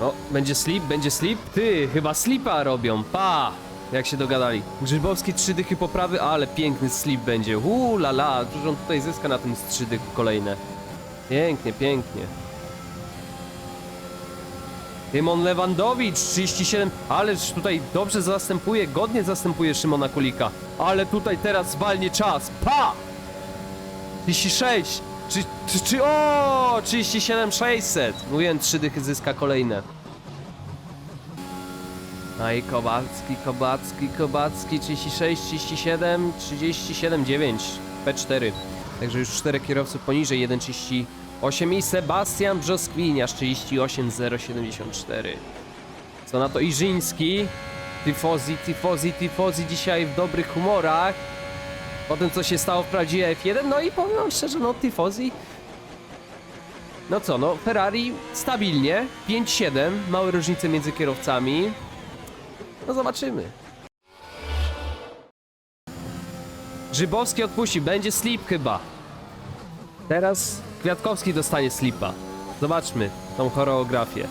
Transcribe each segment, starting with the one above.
No, będzie slip, będzie slip. Ty, chyba slipa robią. Pa! Jak się dogadali. Grzybowski trzy dychy poprawy, ale piękny slip będzie. Uuu, la la, on tutaj zyska na tym z trzy dychy kolejne. Pięknie, pięknie. Tymon Lewandowicz, 37, ależ tutaj dobrze zastępuje, godnie zastępuje Szymona Kulika. Ale tutaj teraz zwalnie czas. Pa! 36, czy, czy, czy o, 37 600. Mówiłem, trzy dychy zyska kolejne. No i Kowalski, Kobacki, Kobacki, 36, 37, 37, 9, P4. Także już czterech kierowców poniżej 1,38 i Sebastian Brzoskwiniarz 38, 074. Co na to Iżyński, Tifozi, Tifozi, Tifozi dzisiaj w dobrych humorach. Po tym co się stało w prawdziwej F1, no i powiem szczerze, no Tifozi no co, no Ferrari stabilnie, 5-7, małe różnice między kierowcami. No zobaczymy. Grzybowski odpuści, będzie slip chyba. Teraz Kwiatkowski dostanie slipa. Zobaczmy tą choreografię.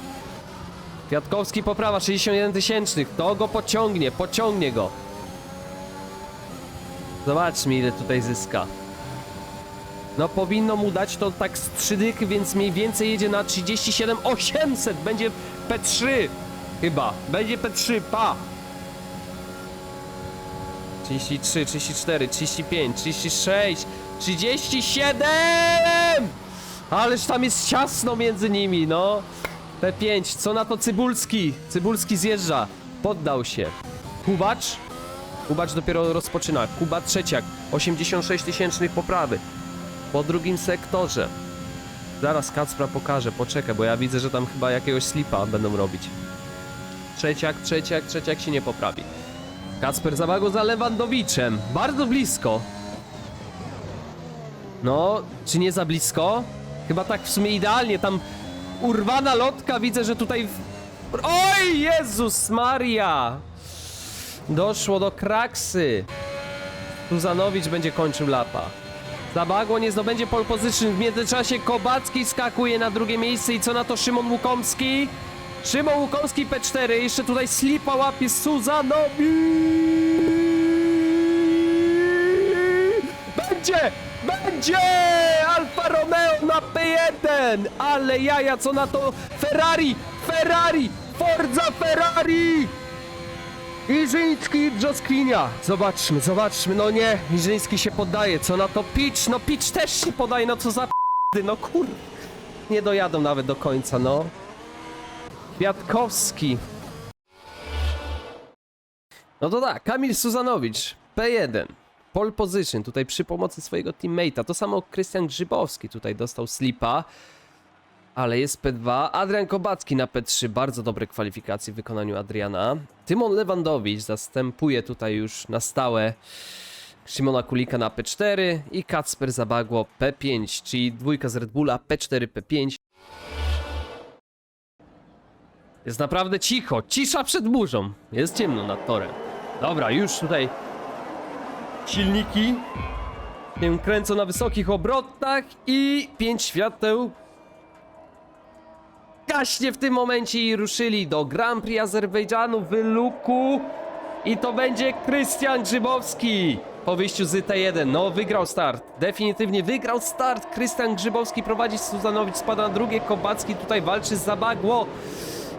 Kwiatkowski poprawa 61 tysięcznych. To go pociągnie, pociągnie go. Zobaczmy ile tutaj zyska. No powinno mu dać to tak z 3 dychy, więc mniej więcej jedzie na 37 800. Będzie P3 chyba. Będzie P3, pa. 33, 34, 35, 36, 37! Ależ tam jest ciasno między nimi, no. P5, co na to Cybulski? Cybulski zjeżdża. Poddał się. Kubacz? Kubacz dopiero rozpoczyna. Kuba trzeciak. 86 tysięcznych poprawy. Po drugim sektorze. Zaraz Kacpra pokażę, poczekaj, bo ja widzę, że tam chyba jakiegoś slipa będą robić. Trzeciak, trzeciak, trzeciak się nie poprawi. Kacper Zawago za Lewandowiczem. Bardzo blisko. No, czy nie za blisko? Chyba tak w sumie idealnie. Tam urwana lotka, widzę, że tutaj... W... Oj, Jezus Maria! Doszło do kraksy. Tuzanowicz będzie kończył lapa. Zabagło nie zdobędzie pole position. W międzyczasie Kobacki skakuje na drugie miejsce i co na to Szymon Łukomski? Szymon Łukomski P4, jeszcze tutaj slipa łapie Suzanowi. Będzie! Będzie! Alfa Romeo na P1! Ale jaja, co na to Ferrari! Ferrari! Forza Ferrari! Iżyński Brzoskwinia. Zobaczmy, zobaczmy, no nie, Iżyński się poddaje, co na to Pitch, no Pitch też się podaje, no co za p***y, no kur... Nie dojadą nawet do końca, no. Kwiatkowski. No to tak, Kamil Suzanowicz, P1. Pole position, tutaj przy pomocy swojego teammate'a. To samo Krystian Grzybowski tutaj dostał slipa. Ale jest P2. Adrian Kobacki na P3. Bardzo dobre kwalifikacje w wykonaniu Adriana. Tymon Lewandowicz zastępuje tutaj już na stałe Szymona Kulika na P4 i Kacper Zabagło P5, czyli dwójka z Red Bulla P4, P5. Jest naprawdę cicho, cisza przed burzą. Jest ciemno nad torem. Dobra, już tutaj silniki się kręcą na wysokich obrotach i pięć świateł gaśnie w tym momencie i ruszyli do Grand Prix Azerbejdżanu w Luku i to będzie Krystian Grzybowski po wyjściu z T1. No, wygrał start. Definitywnie wygrał start. Krystian Grzybowski prowadzi Suzanowicz, spada na drugie. Kobacki tutaj walczy z Zabagło.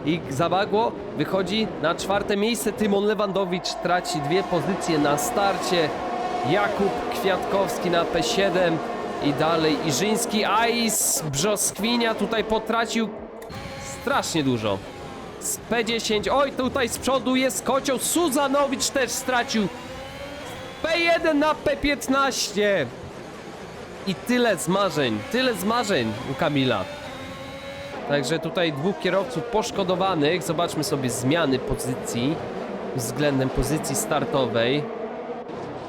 I Zabagło wychodzi na czwarte miejsce. Tymon Lewandowicz traci dwie pozycje na starcie. Jakub Kwiatkowski na P7 i dalej Iżyński. Ais Brzoskwinia tutaj potracił strasznie dużo. Z P10, oj tutaj z przodu jest kocioł, Suzanowicz też stracił. P1 na P15. I tyle zmarzeń, tyle zmarzeń u Kamila. Także tutaj dwóch kierowców poszkodowanych. Zobaczmy sobie zmiany pozycji względem pozycji startowej.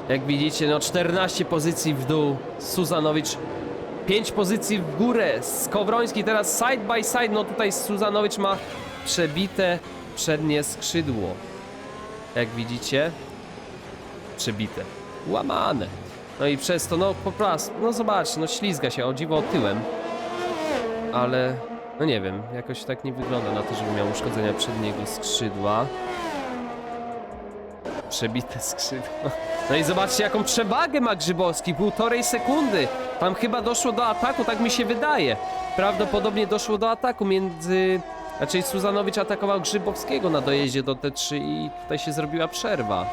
Jak widzicie, no 14 pozycji w dół. Suzanowicz 5 pozycji w górę. Skowroński teraz side by side. No tutaj Suzanowicz ma przebite przednie skrzydło. Jak widzicie, przebite. Łamane. No i przez to, no po prostu, no zobaczcie, no ślizga się o dziwo tyłem. Ale No nie wiem, jakoś tak nie wygląda na to, żeby miał uszkodzenia przedniego skrzydła. Przebite skrzydło. No i zobaczcie, jaką przewagę ma Grzybowski. Półtorej sekundy. Tam chyba doszło do ataku, tak mi się wydaje. Prawdopodobnie doszło do ataku między... Raczej Suzanowicz atakował Grzybowskiego na dojeździe do T3 i tutaj się zrobiła przerwa.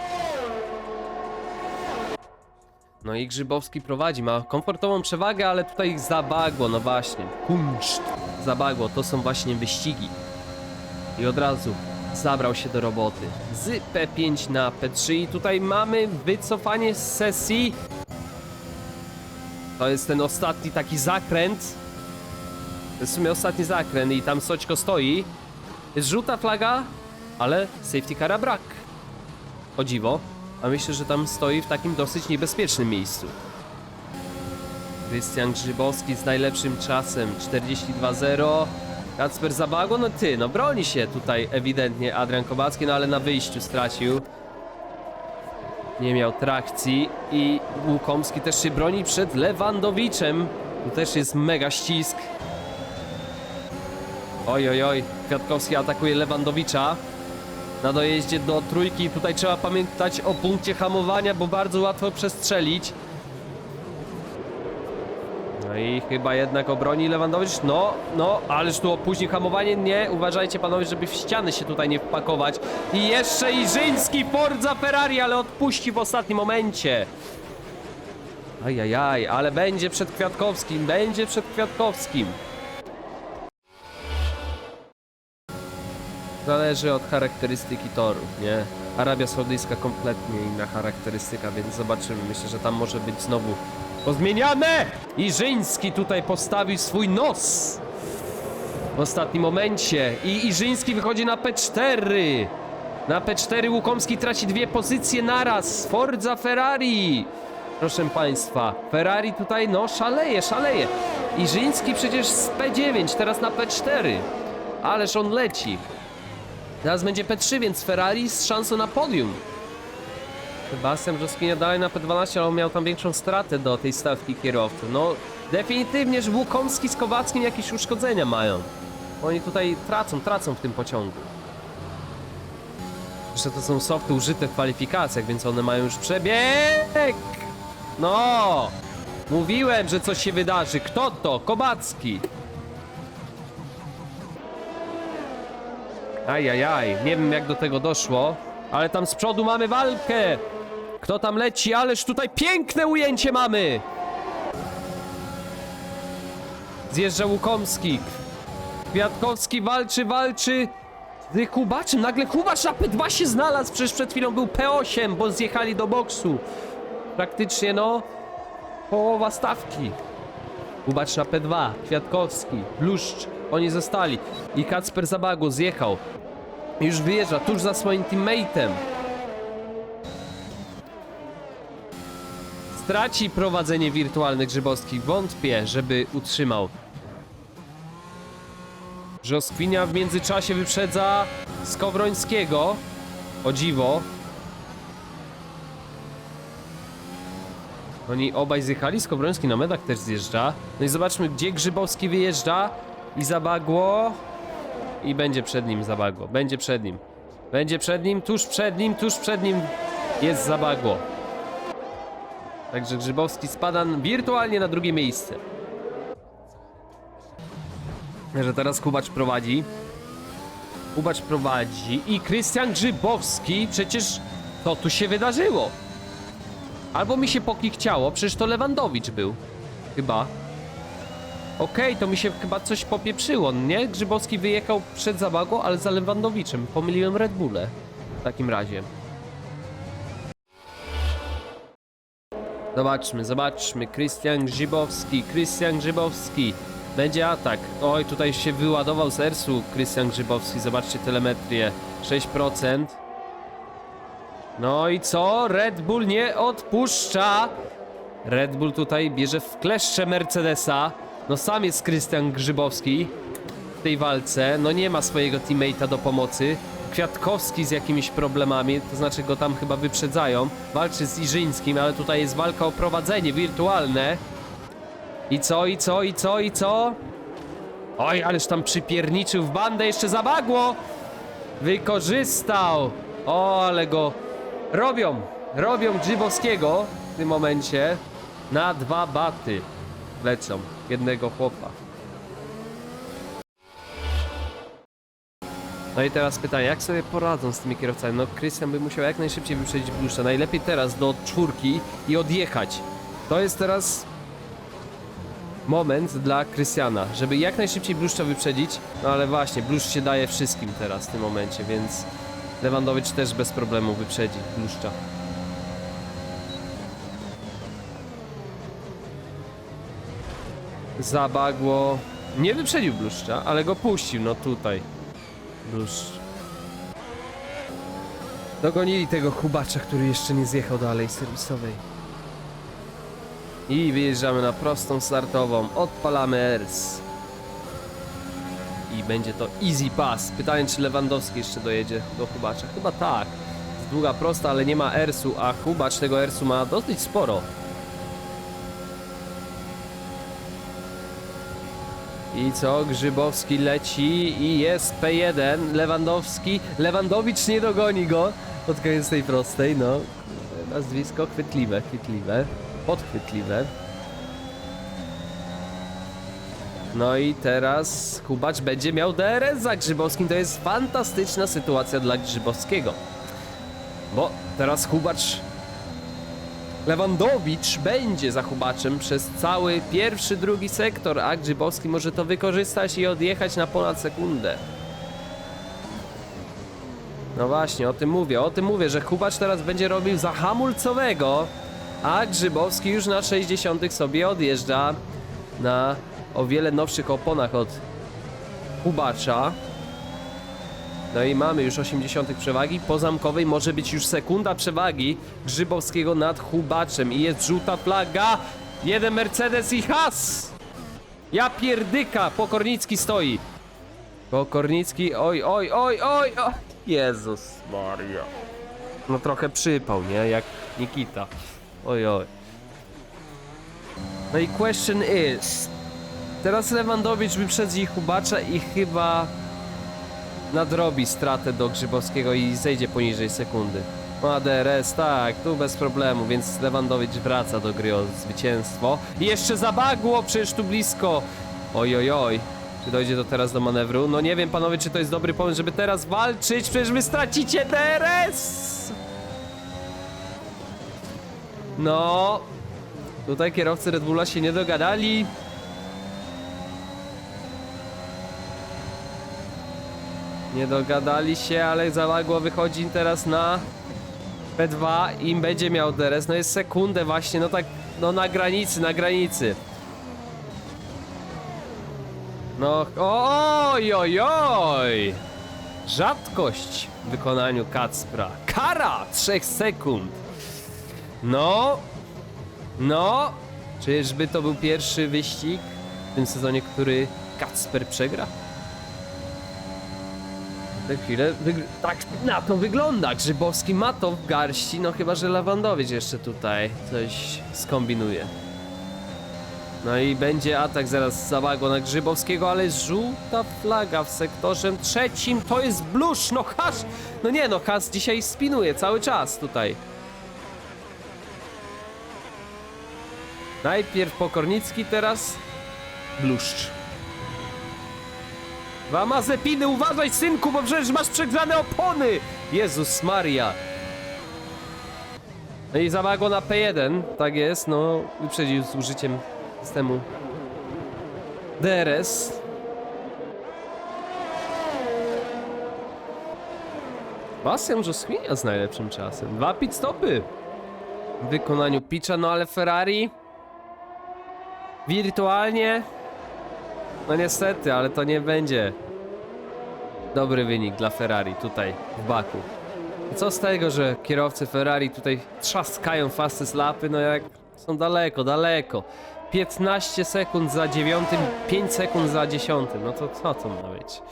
No i Grzybowski prowadzi, ma komfortową przewagę, ale tutaj zabagło, no właśnie. Kunszt. Zabagło, to są właśnie wyścigi. I od razu zabrał się do roboty. Z P5 na P3 i tutaj mamy wycofanie z sesji. To jest ten ostatni taki zakręt. To jest w sumie ostatni zakręt i tam Soćko stoi. Jest żółta flaga, ale safety cara brak. O dziwo. A myślę, że tam stoi w takim dosyć niebezpiecznym miejscu. Krystian Grzybowski z najlepszym czasem 42-0. Kacper Zabago, no ty, no broni się tutaj ewidentnie Adrian Kowacki, no ale na wyjściu stracił. Nie miał trakcji i Łukomski też się broni przed Lewandowiczem. Tu też jest mega ścisk. Oj, oj, oj, Kwiatkowski atakuje Lewandowicza. Na dojeździe do trójki tutaj trzeba pamiętać o punkcie hamowania, bo bardzo łatwo przestrzelić. No i chyba jednak obroni Lewandowicz. No, no, ależ tu opóźni hamowanie. Nie, uważajcie panowie, żeby w ściany się tutaj nie wpakować. I jeszcze Iżyński, Forza Ferrari, ale odpuści w ostatnim momencie. Ajajaj, ale będzie przed Kwiatkowskim, będzie przed Kwiatkowskim. Zależy od charakterystyki toru, nie? Arabia Saudyjska kompletnie inna charakterystyka, więc zobaczymy. Myślę, że tam może być znowu pozmieniane! I Żyński tutaj postawił swój nos w ostatnim momencie. I Iżyński wychodzi na P4. Na P4 Łukomski traci dwie pozycje naraz. Forza Ferrari. Proszę Państwa, Ferrari tutaj no szaleje, szaleje. Iżyński przecież z P9, teraz na P4. Ależ on leci. Teraz będzie P3, więc Ferrari z szansą na podium. Sebastian Brzoskini dalej na P12, ale on miał tam większą stratę do tej stawki kierowców. No, definitywnie, że Łukomski z Kowackim jakieś uszkodzenia mają. Oni tutaj tracą, tracą w tym pociągu. Jeszcze to są softy użyte w kwalifikacjach, więc one mają już przebieg! No! Mówiłem, że coś się wydarzy. Kto to? Kowacki! Ajajaj, nie wiem jak do tego doszło, ale tam z przodu mamy walkę. Kto tam leci? Ależ tutaj piękne ujęcie mamy. Zjeżdża Łukomski. Kwiatkowski walczy, walczy. Z Kubaczem, nagle Kubacz na P2 się znalazł, przecież przed chwilą był P8, bo zjechali do boksu. Praktycznie no, połowa stawki. Kubacz na P2, Kwiatkowski, Bluszcz, oni zostali. I Kacper Zabago zjechał. Już wyjeżdża tuż za swoim teammateem. Straci prowadzenie wirtualne Grzybowski. Wątpię, żeby utrzymał. Brzoskwinia w międzyczasie wyprzedza Skowrońskiego. O dziwo. Oni obaj zjechali, Skowroński na medach też zjeżdża. No i zobaczmy, gdzie Grzybowski wyjeżdża. I zabagło. I będzie przed nim zabagło. Będzie przed nim. Będzie przed nim, tuż przed nim, tuż przed nim jest zabagło. Także Grzybowski spada wirtualnie na drugie miejsce. Że teraz Kubacz prowadzi. Kubacz prowadzi i Krystian Grzybowski, przecież to tu się wydarzyło. Albo mi się poklikciało, przecież to Lewandowicz był. Chyba. Okej, to mi się chyba coś popieprzyło, nie? Grzybowski wyjechał przed Zabago, ale za Lewandowiczem. Pomyliłem Red Bulle. W takim razie. Zobaczmy, zobaczmy. Krystian Grzybowski, Krystian Grzybowski. Będzie atak. Oj, tutaj się wyładował z Ersu Krystian Grzybowski. Zobaczcie telemetrię. 6%. No i co? Red Bull nie odpuszcza. Red Bull tutaj bierze w kleszcze Mercedesa. No sam jest Krystian Grzybowski w tej walce. No nie ma swojego teammate'a do pomocy. Kwiatkowski z jakimiś problemami, to znaczy go tam chyba wyprzedzają. Walczy z Iżyńskim, ale tutaj jest walka o prowadzenie wirtualne. I co, i co, i co, i co? Oj, ależ tam przypierniczył w bandę, jeszcze zabagło! Wykorzystał! O, ale go robią, robią Grzybowskiego w tym momencie na dwa baty. Lecą jednego chłopa. No i teraz pytanie, jak sobie poradzą z tymi kierowcami? No Krystian by musiał jak najszybciej wyprzedzić Blusza, najlepiej teraz do czwórki i odjechać. To jest teraz moment dla Krystiana, żeby jak najszybciej Bluszcza wyprzedzić, no ale właśnie, Bluszcz się daje wszystkim teraz w tym momencie, więc Lewandowicz też bez problemu wyprzedzi Bluszcza. Zabagło... Nie wyprzedził Bluszcza, ale go puścił, no tutaj. Bluszcz. Dogonili tego chubacza, który jeszcze nie zjechał do alei serwisowej. I wyjeżdżamy na prostą startową. Odpalamy ERS. I będzie to easy pass. Pytanie, czy Lewandowski jeszcze dojedzie do Hubacza. Chyba tak. Długa prosta, ale nie ma ERS-u, a Hubacz tego ERS-u ma dosyć sporo. I co? Grzybowski leci i jest P1. Lewandowski. Lewandowicz nie dogoni go. Pod koniec tej prostej, no. Nazwisko chwytliwe, chwytliwe. Podchwytliwe. No i teraz Kubacz będzie miał DRS za Grzybowskim. To jest fantastyczna sytuacja dla Grzybowskiego. Bo teraz Kubacz Lewandowicz będzie za Hubaczem przez cały pierwszy, drugi sektor, a Grzybowski może to wykorzystać i odjechać na ponad sekundę. No właśnie, o tym mówię, o tym mówię, że Hubacz teraz będzie robił za hamulcowego, a Grzybowski już na 60 sobie odjeżdża na o wiele nowszych oponach od Hubacza. No i mamy już 80 przewagi. Po zamkowej może być już sekunda przewagi Grzybowskiego nad Hubaczem. I jest żółta flaga. Jeden Mercedes i has! Ja pierdyka! Pokornicki stoi. Pokornicki, oj, oj, oj, oj, oj. Jezus Maria. No trochę przypał, nie? Jak Nikita. Oj, oj. No i question is... Teraz Lewandowicz wyprzedzi Hubacza i chyba nadrobi stratę do Grzybowskiego i zejdzie poniżej sekundy. Ma DRS, tak, tu bez problemu, więc Lewandowicz wraca do gry o zwycięstwo. I jeszcze zabagło, przecież tu blisko. Oj, oj, oj. Czy dojdzie to teraz do manewru? No nie wiem, panowie, czy to jest dobry pomysł, żeby teraz walczyć, przecież wy stracicie DRS! No... Tutaj kierowcy Red Bulla się nie dogadali. Nie dogadali się, ale Zalagło wychodzi teraz na P2 i będzie miał DRS. No jest sekundę właśnie, no tak, no na granicy, na granicy. No, oj, oj, oj! Rzadkość w wykonaniu Kacpra. Kara 3 sekund. No, no, czyżby to był pierwszy wyścig w tym sezonie, który Kacper przegra? Za chwilę wygr- tak na to wygląda. Grzybowski ma to w garści, no chyba, że Lewandowicz jeszcze tutaj coś skombinuje. No i będzie atak zaraz Zabago na Grzybowskiego, ale żółta flaga w sektorze trzecim, to jest blusz, no Has, no nie no, Has dzisiaj spinuje cały czas tutaj. Najpierw Pokornicki, teraz Bluszcz. Dwa Mazepiny, uważaj synku, bo przecież masz przegrzane opony! Jezus Maria. No i zabagło na P1, tak jest, no wyprzedził z użyciem systemu DRS. Bastian Josquinha z najlepszym czasem. Dwa pit stopy w wykonaniu Pitcha, no ale Ferrari wirtualnie no niestety, ale to nie będzie dobry wynik dla Ferrari tutaj w Baku. Co z tego, że kierowcy Ferrari tutaj trzaskają fastest lapy, no jak są daleko, daleko. 15 sekund za dziewiątym, 5 sekund za dziesiątym, no to co to ma być?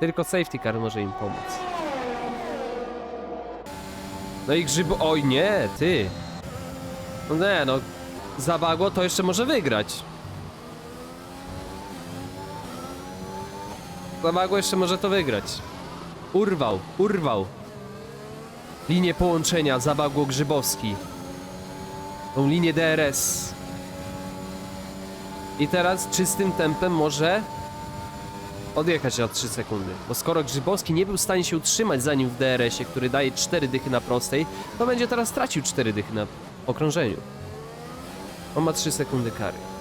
Tylko safety car może im pomóc. No i grzybu... Oj nie, ty! No nie, no... Zabagło to jeszcze może wygrać. Zabagło jeszcze może to wygrać. Urwał, urwał. Linię połączenia Zabagło Grzybowski. Tą linię DRS. I teraz czystym tempem może odjechać na 3 sekundy. Bo skoro Grzybowski nie był w stanie się utrzymać za nim w DRS-ie, który daje 4 dychy na prostej, to będzie teraz tracił 4 dychy na okrążeniu. On ma 3 sekundy kary.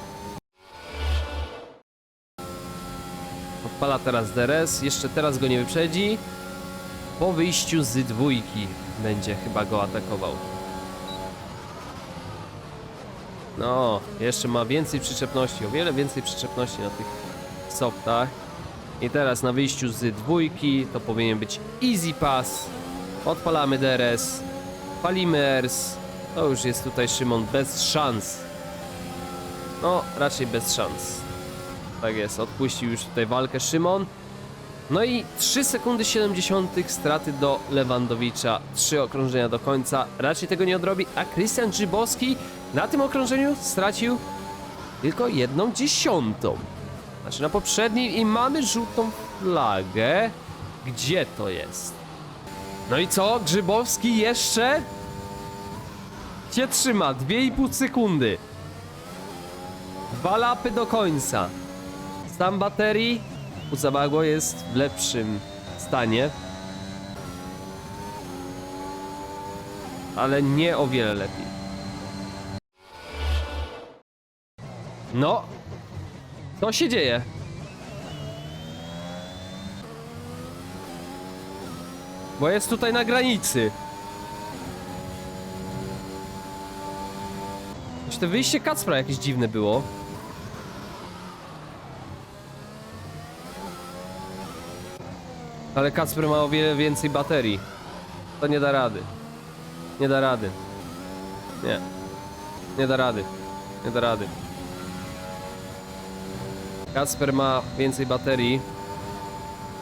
Odpala teraz DRS, jeszcze teraz go nie wyprzedzi. Po wyjściu z dwójki będzie chyba go atakował. No, jeszcze ma więcej przyczepności, o wiele więcej przyczepności na tych softach. I teraz na wyjściu z dwójki to powinien być easy pass. Odpalamy DRS, palimy ERS. To już jest tutaj Szymon bez szans. No, raczej bez szans. Tak jest, odpuścił już tutaj walkę Szymon. No i 3 sekundy 70 straty do Lewandowicza. 3 okrążenia do końca. Raczej tego nie odrobi. A Krystian Grzybowski na tym okrążeniu stracił tylko jedną dziesiątą. Znaczy na poprzednim i mamy żółtą flagę. Gdzie to jest? No i co? Grzybowski jeszcze się trzyma. 2,5 sekundy. Dwa lapy do końca. Stan baterii u Zabagło jest w lepszym stanie. Ale nie o wiele lepiej. No. Co się dzieje? Bo jest tutaj na granicy. Już to wyjście Kacpra jakieś dziwne było. Ale Kacper ma o wiele więcej baterii. To nie da rady. Nie da rady. Nie. Nie da rady. Nie da rady. Kacper ma więcej baterii.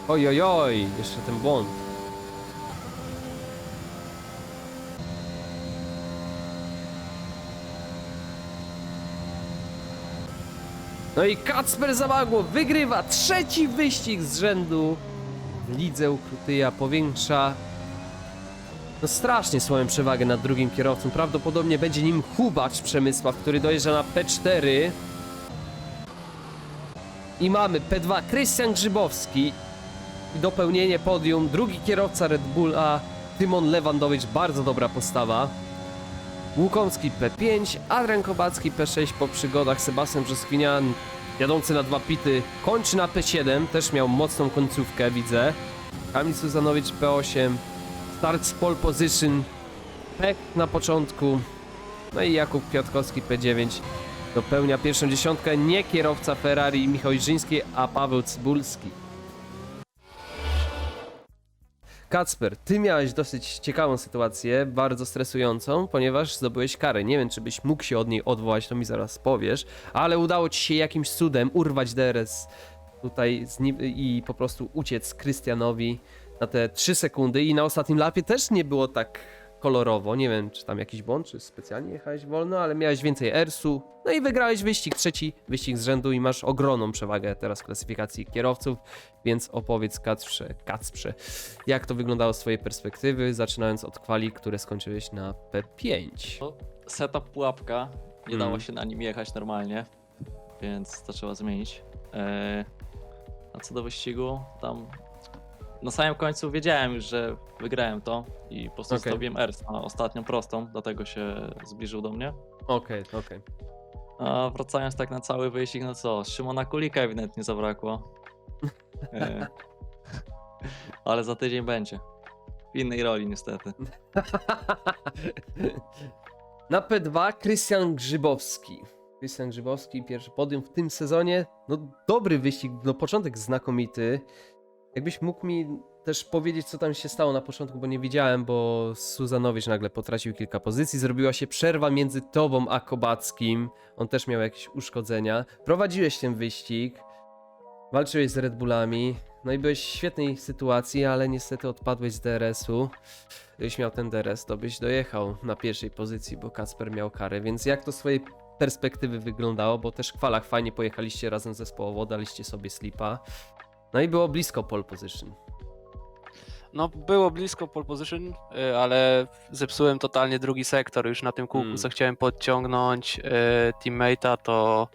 Oj, oj, oj, jeszcze ten błąd. No i Kacper Zabagło wygrywa trzeci wyścig z rzędu lidze Ukrutyja. Powiększa no strasznie swoją przewagę nad drugim kierowcą. Prawdopodobnie będzie nim Hubacz Przemysław, który dojeżdża na P4. I mamy P2 Krystian Grzybowski. I dopełnienie podium. Drugi kierowca Red Bulla Tymon Lewandowicz. Bardzo dobra postawa. Łukomski P5, Adrian Kobacki P6 po przygodach, Sebastian Brzoskwinian jadący na dwa pity kończy na P7, też miał mocną końcówkę widzę. Kamil Suzanowicz P8, start z pole position, Pek na początku, no i Jakub Kwiatkowski P9 dopełnia pierwszą dziesiątkę, nie kierowca Ferrari Michał Iżyński, a Paweł Cybulski. Kacper, ty miałeś dosyć ciekawą sytuację, bardzo stresującą, ponieważ zdobyłeś karę. Nie wiem, czy byś mógł się od niej odwołać, to mi zaraz powiesz, ale udało ci się jakimś cudem urwać DRS tutaj i po prostu uciec Krystianowi na te 3 sekundy i na ostatnim lapie też nie było tak kolorowo. Nie wiem, czy tam jakiś błąd, czy specjalnie jechałeś wolno, ale miałeś więcej ersu. No i wygrałeś wyścig, trzeci wyścig z rzędu i masz ogromną przewagę teraz w klasyfikacji kierowców, więc opowiedz Kacprze, Kacprze, jak to wyglądało z twojej perspektywy, zaczynając od kwali, które skończyłeś na P5. No, setup pułapka, nie dało Mm. się na nim jechać normalnie, więc to trzeba zmienić. Eee, a co do wyścigu, tam na samym końcu wiedziałem już, że wygrałem to i po prostu Okej. zrobiłem R na ostatnią prostą, dlatego się zbliżył do mnie. Okej, okej. A wracając tak na cały wyścig, no co, Szymona Kulika ewidentnie zabrakło. Eee, ale za tydzień będzie. W innej roli niestety. Na P2 Krystian Grzybowski. Krystian Grzybowski, pierwszy podium w tym sezonie. No dobry wyścig, no początek znakomity. Jakbyś mógł mi też powiedzieć, co tam się stało na początku, bo nie widziałem, bo Suzanowicz nagle potracił kilka pozycji. Zrobiła się przerwa między tobą a Kobackim. On też miał jakieś uszkodzenia. Prowadziłeś ten wyścig. Walczyłeś z Red Bullami. No i byłeś w świetnej sytuacji, ale niestety odpadłeś z DRS-u. Gdybyś miał ten DRS, to byś dojechał na pierwszej pozycji, bo Kacper miał karę. Więc jak to z swojej perspektywy wyglądało? Bo też w kwalach fajnie pojechaliście razem zespołowo, daliście sobie slipa. No i było blisko pole position. No, było blisko pole position, y, ale zepsułem totalnie drugi sektor już na tym kółku, Mm. co chciałem podciągnąć y, teammate'a, to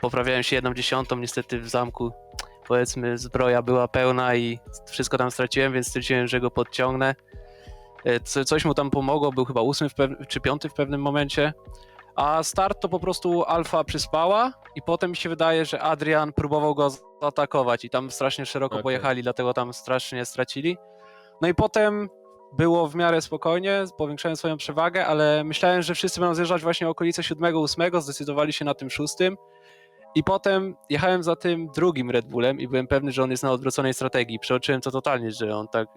poprawiałem się jedną dziesiątą, niestety w zamku powiedzmy zbroja była pełna i wszystko tam straciłem, więc stwierdziłem, że go podciągnę. Y, Co, coś mu tam pomogło, był chyba ósmy w pew- czy piąty w pewnym momencie. A start to po prostu Alfa przyspała i potem mi się wydaje, że Adrian próbował go zaatakować i tam strasznie szeroko Okej. pojechali, dlatego tam strasznie stracili. No i potem było w miarę spokojnie, powiększałem swoją przewagę, ale myślałem, że wszyscy będą zjeżdżać właśnie okolice 7-8, zdecydowali się na tym szóstym. I potem jechałem za tym drugim Red Bullem i byłem pewny, że on jest na odwróconej strategii. Przeoczyłem to totalnie, że on tak,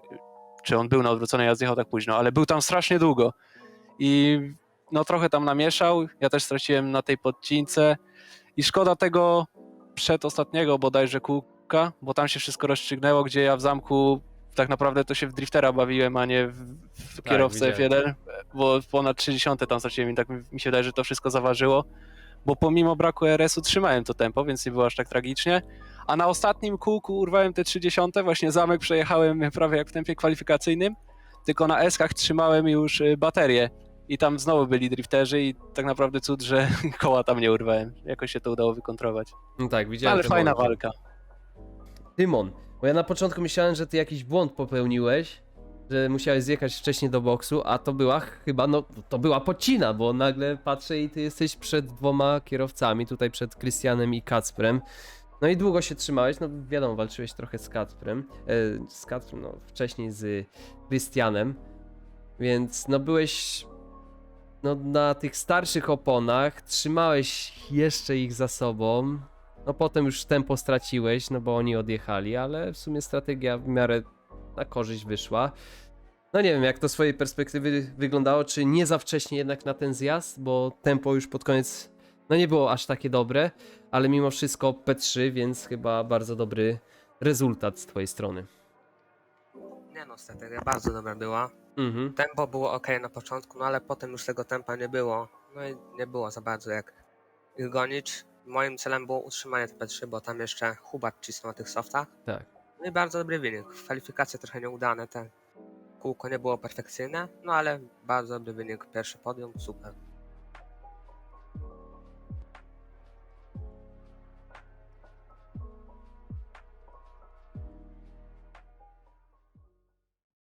czy on był na odwróconej, a zjechał tak późno, ale był tam strasznie długo. I no trochę tam namieszał, ja też straciłem na tej podcince. I szkoda tego przedostatniego bodajże kółka, bo tam się wszystko rozstrzygnęło, gdzie ja w zamku tak naprawdę to się w driftera bawiłem, a nie w, w Tak, kierowcę widziałem. F1, bo ponad 30 tam straciłem i tak mi mi się wydaje, że to wszystko zaważyło, bo pomimo braku RS-u trzymałem to tempo, więc nie było aż tak tragicznie. A na ostatnim kółku urwałem te 30, właśnie zamek przejechałem prawie jak w tempie kwalifikacyjnym, tylko na eskach trzymałem już y, baterię i tam znowu byli drifterzy i tak naprawdę cud, że koła tam nie urwałem. Jakoś się to udało wykontrować. No tak, widziałem. Ale fajna momenty. walka. Tymon, bo ja na początku myślałem, że ty jakiś błąd popełniłeś, że musiałeś zjechać wcześniej do boksu, a to była chyba, no to była pocina, bo nagle patrzę i ty jesteś przed dwoma kierowcami, tutaj przed Krystianem i Kacprem. No i długo się trzymałeś, no wiadomo, walczyłeś trochę z Kacprem, e, z Kacprem, no wcześniej z Krystianem, więc no byłeś no na tych starszych oponach, trzymałeś jeszcze ich za sobą, no potem już tempo straciłeś, no bo oni odjechali, ale w sumie strategia w miarę na korzyść wyszła. No nie wiem, jak to z swojej perspektywy wyglądało, czy nie za wcześnie jednak na ten zjazd, bo tempo już pod koniec, no nie było aż takie dobre, ale mimo wszystko P3, więc chyba bardzo dobry rezultat z twojej strony. Nie no, strategia bardzo dobra była. Mhm. Tempo było ok na początku, no ale potem już tego tempa nie było. No i nie było za bardzo jak ich gonić. Moim celem było utrzymanie TP3, bo tam jeszcze Hubat cisnął na tych softach. Tak. No i bardzo dobry wynik. Kwalifikacje trochę nieudane, te kółko nie było perfekcyjne, no ale bardzo dobry wynik, pierwszy podium, super.